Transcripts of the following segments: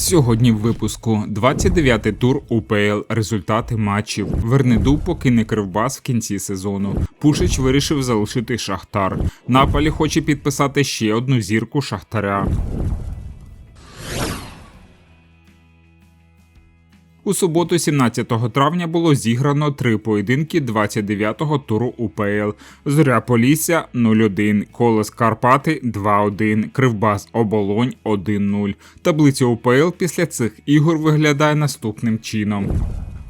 Сьогодні в випуску 29-й тур УПЛ, результати матчів. Вернеду покине Кривбас в кінці сезону. Пушич вирішив залишити Шахтар. Напалі хоче підписати ще одну зірку Шахтаря. У суботу, 17 травня, було зіграно три поєдинки 29-го туру УПЛ. Зоря Полісся 0-1, Колос Карпати 2-1, Кривбас Оболонь 1-0. Таблиця УПЛ після цих ігор виглядає наступним чином.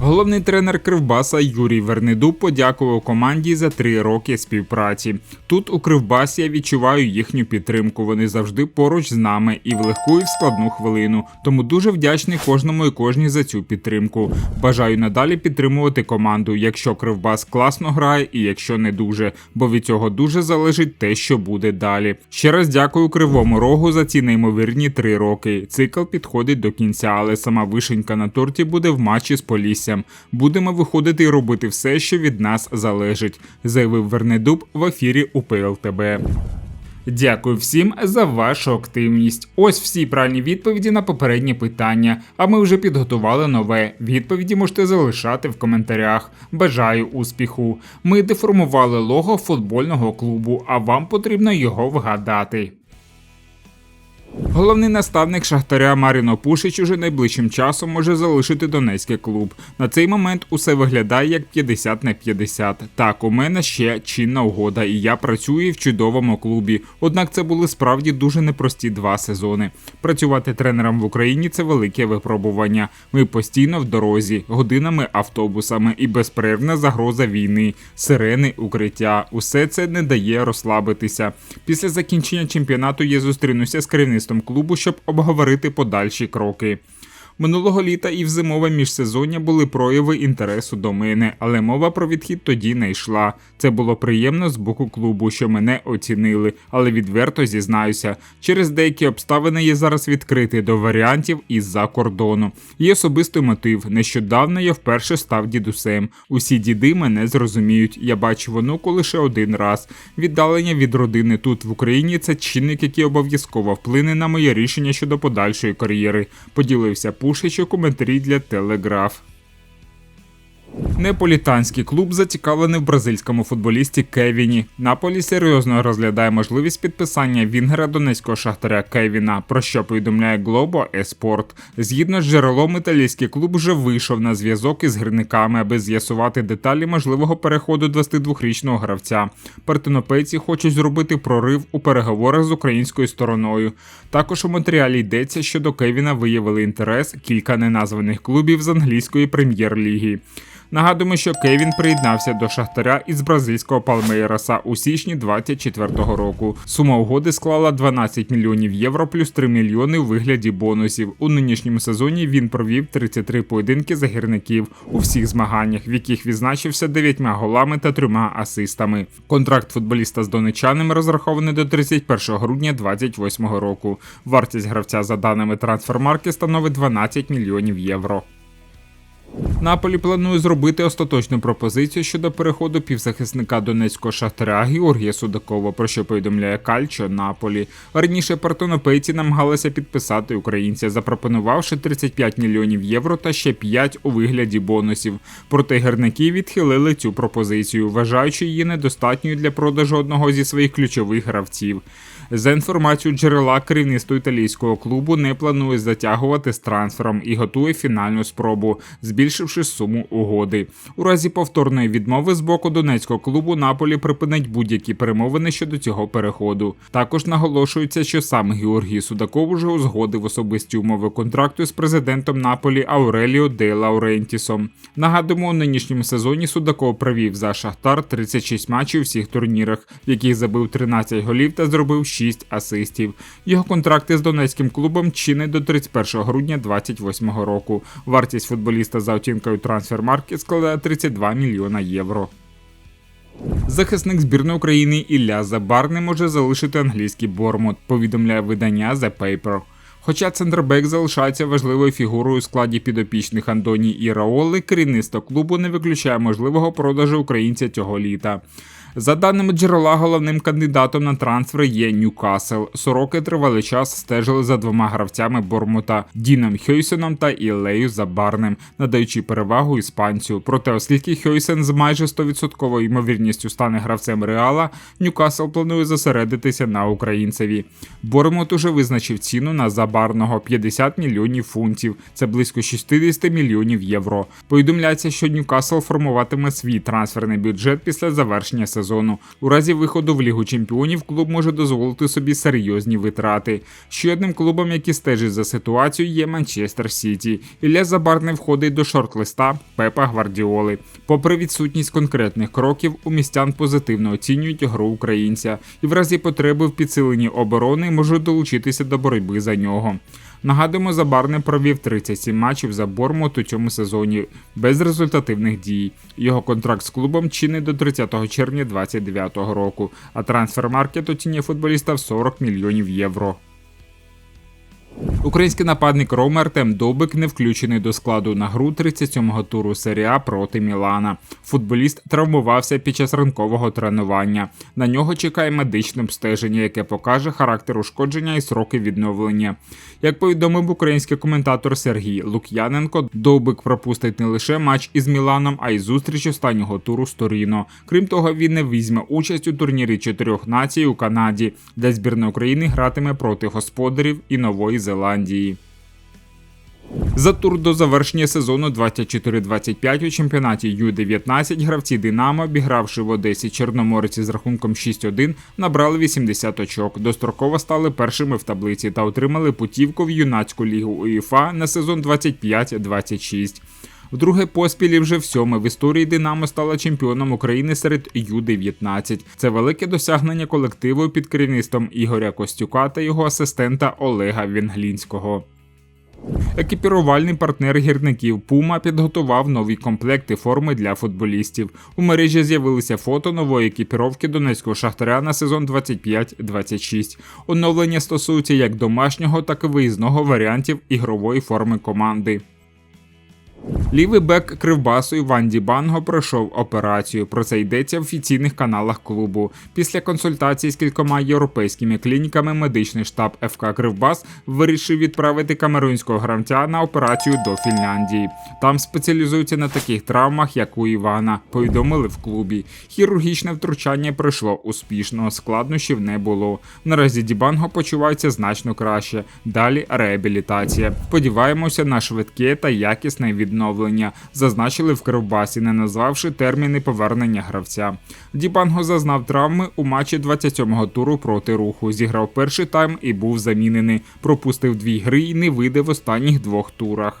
Головний тренер Кривбаса Юрій Вернеду подякував команді за три роки співпраці. Тут у Кривбасі я відчуваю їхню підтримку. Вони завжди поруч з нами і в легку і в складну хвилину. Тому дуже вдячний кожному і кожній за цю підтримку. Бажаю надалі підтримувати команду, якщо Кривбас класно грає і якщо не дуже, бо від цього дуже залежить те, що буде далі. Ще раз дякую Кривому Рогу за ці неймовірні три роки. Цикл підходить до кінця, але сама вишенька на торті буде в матчі з Поліссям. Будемо виходити і робити все, що від нас залежить, заявив Вернедуб в ефірі УПЛ ТБ. Дякую всім за вашу активність. Ось всі правильні відповіді на попередні питання. А ми вже підготували нове. Відповіді можете залишати в коментарях. Бажаю успіху. Ми деформували лого футбольного клубу, а вам потрібно його вгадати. Головний наставник Шахтаря Маріно Пушич уже найближчим часом може залишити донецький клуб. На цей момент усе виглядає як 50 на 50. Так, у мене ще чинна угода, і я працюю в чудовому клубі. Однак це були справді дуже непрості два сезони. Працювати тренером в Україні це велике випробування. Ми постійно в дорозі, годинами автобусами і безперервна загроза війни, сирени, укриття. Усе це не дає розслабитися. Після закінчення чемпіонату я зустрінуся з керівництвом клубу, щоб обговорити подальші кроки. Минулого літа і в зимове міжсезоння були прояви інтересу до мене, але мова про відхід тоді не йшла. Це було приємно з боку клубу, що мене оцінили, але відверто зізнаюся, через деякі обставини я зараз відкритий до варіантів із-за кордону. Є особистий мотив. Нещодавно я вперше став дідусем. Усі діди мене зрозуміють. Я бачу онуку лише один раз. Віддалення від родини тут в Україні це чинник, який обов'язково вплине на моє рішення щодо подальшої кар'єри. Поділився Пушич у коментарі для Телеграф. Неаполітанський клуб зацікавлений в бразильському футболісті Кевіні. Наполі серйозно розглядає можливість підписання Вінгера донецького шахтаря Кевіна, про що повідомляє Globo Esport. Згідно з джерелом, італійський клуб вже вийшов на зв'язок із гірниками, аби з'ясувати деталі можливого переходу 22-річного гравця. Партенопейці хочуть зробити прорив у переговорах з українською стороною. Також у матеріалі йдеться, що до Кевіна виявили інтерес кілька неназваних клубів з англійської прем'єр-ліги. Нагадуємо, що Кевін приєднався до Шахтаря із бразильського Палмейраса у січні 2024 року. Сума угоди склала 12 мільйонів євро плюс 3 мільйони у вигляді бонусів. У нинішньому сезоні він провів 33 поєдинки загірників у всіх змаганнях, в яких відзначився 9 голами та 3 асистами. Контракт футболіста з донечанами розрахований до 31 грудня 2028 року. Вартість гравця за даними трансфермарки становить 12 мільйонів євро. Наполі планує зробити остаточну пропозицію щодо переходу півзахисника донецького шахтаря Георгія Судакова, про що повідомляє Кальчо Наполі. Раніше партонопейці намагалися підписати українця, запропонувавши 35 мільйонів євро та ще 5 у вигляді бонусів. Проте гірники відхилили цю пропозицію, вважаючи її недостатньою для продажу одного зі своїх ключових гравців. За інформацією джерела, керівництво італійського клубу не планує затягувати з трансфером і готує фінальну спробу, збільшивши суму угоди. У разі повторної відмови з боку донецького клубу Наполі припинить будь-які перемовини щодо цього переходу. Також наголошується, що сам Георгій Судаков уже узгодив особисті умови контракту з президентом Наполі Ауреліо де Лаурентісом. Нагадуємо, у нинішньому сезоні Судаков провів за Шахтар 36 матчів у всіх турнірах, в яких забив 13 голів та зробив 6 6 асистів. Його контракти з донецьким клубом чинить до 31 грудня 2028 року. Вартість футболіста за оцінкою трансфермарки складає 32 мільйона євро. Захисник збірної України Ілля Забар не може залишити англійський Бормут, повідомляє видання The Paper. Хоча центрбек залишається важливою фігурою у складі підопічних Андоні і Раоли, керівництво клубу не виключає можливого продажу українця цього літа. За даними джерела, головним кандидатом на трансфер є Ньюкасл. Сороки тривалий час стежили за двома гравцями Бормута Діном Хьойсеном та Ілею Забарним, надаючи перевагу іспанцю. Проте, оскільки Хьойсен з майже 100% ймовірністю стане гравцем Реала, Ньюкасл планує зосередитися на українцеві. Бормут уже визначив ціну на забарного 50 мільйонів фунтів. Це близько 60 мільйонів євро. Повідомляється, що Ньюкасл формуватиме свій трансферний бюджет після завершення сезону. У разі виходу в Лігу Чемпіонів клуб може дозволити собі серйозні витрати. Ще одним клубом, який стежить за ситуацією, є Манчестер Сіті. Ілля Забарний входить до шорт-листа Пепа Гвардіоли. Попри відсутність конкретних кроків, у містян позитивно оцінюють гру українця і в разі потреби в підсиленні оборони можуть долучитися до боротьби за нього. Нагадуємо, Забарне провів 37 матчів за Бормут у цьому сезоні без результативних дій. Його контракт з клубом чинить до 30 червня 2029 року, а трансфер-маркет оцінює футболіста в 40 мільйонів євро. Український нападник Рома Артем Довбик не включений до складу на гру 37-го туру серії А проти Мілана. Футболіст травмувався під час ранкового тренування. На нього чекає медичне обстеження, яке покаже характер ушкодження і сроки відновлення. Як повідомив український коментатор Сергій Лук'яненко, Довбик пропустить не лише матч із Міланом, а й зустріч останнього туру з Торіно. Крім того, він не візьме участь у турнірі чотирьох націй у Канаді, де збірна України гратиме проти господарів і Нової Зеландії. За тур до завершення сезону 24-25 у чемпіонаті Ю-19 гравці Динамо, обігравши в Одесі Чорноморці з рахунком 6-1, набрали 80 очок. Достроково стали першими в таблиці та отримали путівку в юнацьку лігу УЄФА на сезон 25-26. Вдруге поспіль і вже в сьоме в історії Динамо стала чемпіоном України серед Ю-19. Це велике досягнення колективу під керівництвом Ігоря Костюка та його асистента Олега Венглінського. Екіпірувальний партнер гірників Puma підготував нові комплекти форми для футболістів. У мережі з'явилися фото нової екіпіровки донецького шахтаря на сезон 25-26. Оновлення стосуються як домашнього, так і виїзного варіантів ігрової форми команди. Лівий бек Кривбасу Іван Дібанго пройшов операцію. Про це йдеться в офіційних каналах клубу. Після консультації з кількома європейськими клініками медичний штаб ФК Кривбас вирішив відправити камерунського гравця на операцію до Фінляндії. Там спеціалізуються на таких травмах, як у Івана. Повідомили в клубі. Хірургічне втручання пройшло успішно, складнощів не було. Наразі Дібанго почувається значно краще. Далі реабілітація. Сподіваємося на швидке та якісне відновлення відновлення, зазначили в Кривбасі, не назвавши терміни повернення гравця. Дібанго зазнав травми у матчі 27-го туру проти руху. Зіграв перший тайм і був замінений. Пропустив дві гри і не вийде в останніх двох турах.